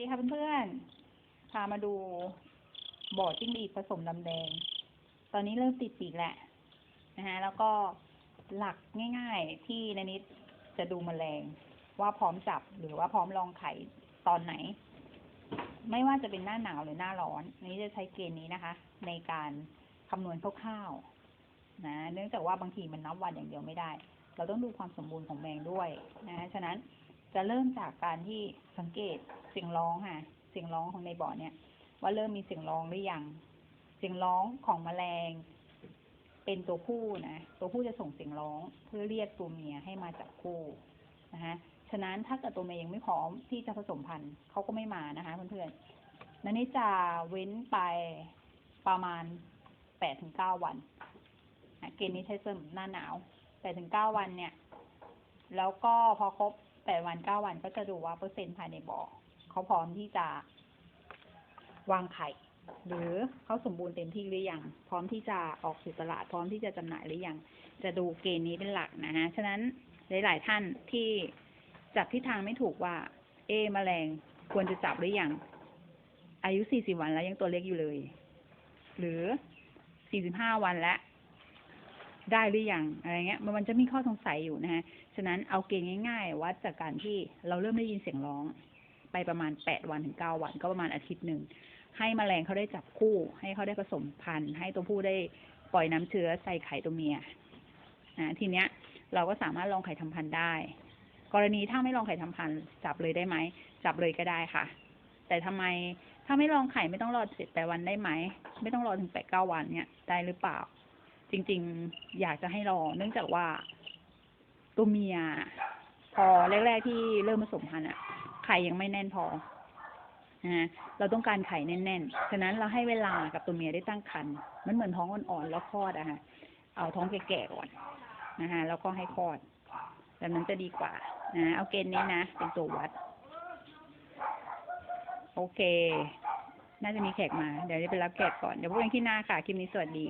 ดีค่ะเพื่อนๆ พามาดูบ่อจิ้งหรีดผสมลำแดง ตอนนี้เริ่มติดปีกแล้วนะฮะ แล้วก็หลักง่ายๆที่นนิดจะดูแมลง ว่าพร้อมจับหรือว่าพร้อมลองไข่ตอนไหน ไม่ว่าจะเป็นหน้าหนาวหรือหน้าร้อนนนี้จะใช้เกณฑ์นี้นะคะ ในการคำนวณคร่าวๆนะ เนื่องจากว่าบางทีมันนับวันอย่างเดียวไม่ได้ เราต้องดูความสมบูรณ์ของแมงด้วยนะ ฉะนั้น จะเริ่มจากการที่สังเกตเสียงร้องค่ะ เสียงร้องของในบ่อเนี่ย ว่าเริ่มมีเสียงร้องหรือยัง เสียงร้องของแมลง เป็นตัวผู้นะ ตัวผู้จะส่งเสียงร้องเพื่อเรียกตัวเมียให้มาจับคู่นะคะฉะนั้นถ้าเกิดตัวเมียยังไม่พร้อมที่จะผสมพันธุ์เขาก็ไม่มานะคะเพื่อนๆนันนี้จะเว้นไปประมาณแปดถึงเก้าวันเกณฑ์นี้ใช้เสริมหน้าหนาวแปดถึงเก้าวันเนี่ย แล้วก็พอครบ แปดวันเก้าวันก็จะดูว่าเปอร์เซ็นต์ภายในบ่อเขาพร้อมที่จะวางไข่ หรือเขาสมบูรณ์เต็มที่หรือยัง พร้อมที่จะออกสู่ตลาด พร้อมที่จะจำหน่ายหรือยัง จะดูเกณฑ์นี้เป็นหลักนะฮะ ฉะนั้นหลาย ๆ ท่านที่จับทิศทางไม่ถูกว่า เอะแมลงควรจะจับหรือยัง อายุสี่สิบวันแล้วยังตัวเล็กอยู่เลย หรือสี่สิบห้าวันแล้ว ได้หรือยังอะไรเงี้ย มันจะมีข้อสงสัยอยู่นะฮะ ฉะนั้นเอาเกณฑ์ง่าย ๆ วัดจากการที่เราเริ่มได้ยินเสียงร้อง ไปประมาณแปดวันถึงเก้าวัน ก็ประมาณอาทิตย์หนึ่ง ให้แมลงเขาได้จับคู่ ให้เขาได้ผสมพันธุ์ ให้ตัวผู้ได้ปล่อยน้ำเชื้อใส่ไข่ตัวเมียอ่าทีเนี้ย เราก็สามารถลองไข่ทำพันธุ์ได้ กรณีถ้าไม่ลองไข่ทำพันธุ์จับเลยได้ไหม จับเลยก็ได้ค่ะ แต่ทำไมถ้าไม่ลองไข่ไม่ต้องรอเจ็ดแปดวันได้ไหม ไม่ต้องรอถึงแปดเก้าวันเนี่ยได้หรือเปล่า จริง ๆ อยากจะให้รอ เนื่องจากว่าตัวเมีย พอแรก ๆ ที่เริ่มผสมพันธุ์อะไข่ยังไม่แน่นพอนะฮะเราต้องการไข่แน่นๆ ฉะนั้นเราให้เวลากับตัวเมียได้ตั้งครรภ์มันเหมือนท้องอ่อนๆแล้วคลอดอะฮะ เอาท้องแก่ๆก่อนนะฮะแล้วก็ให้คลอดแบบนั้นจะดีกว่านะเอาเกณฑ์นี้นะเป็นตัววัด โอเค น่าจะมีแขกมา เดี๋ยวจะไปรับแขกก่อน เดี๋ยวพบกันที่หน้าค่ะ คลิปนี้สวัสดี